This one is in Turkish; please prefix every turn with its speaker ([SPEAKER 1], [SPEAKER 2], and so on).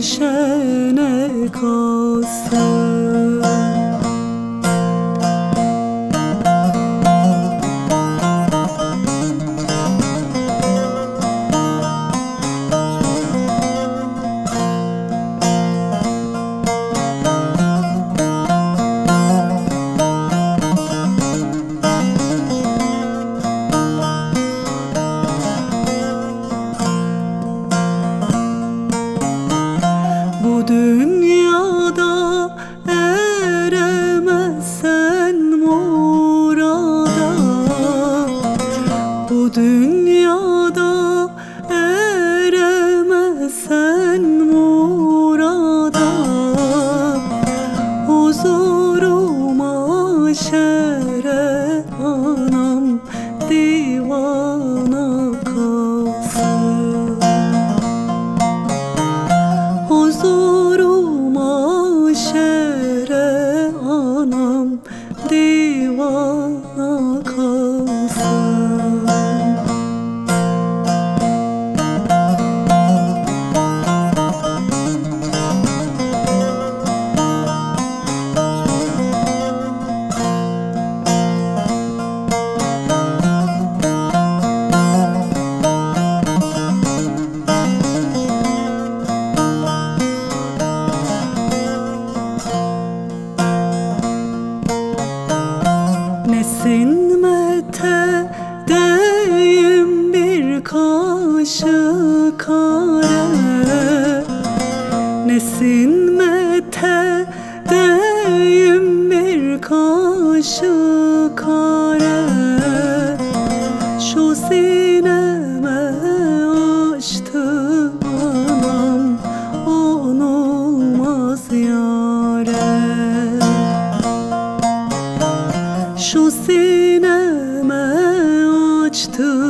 [SPEAKER 1] düşene kastım Sinmete deyim bir kaşı kare Ne sinmete deyim bir kaşı kare şu sineme açtı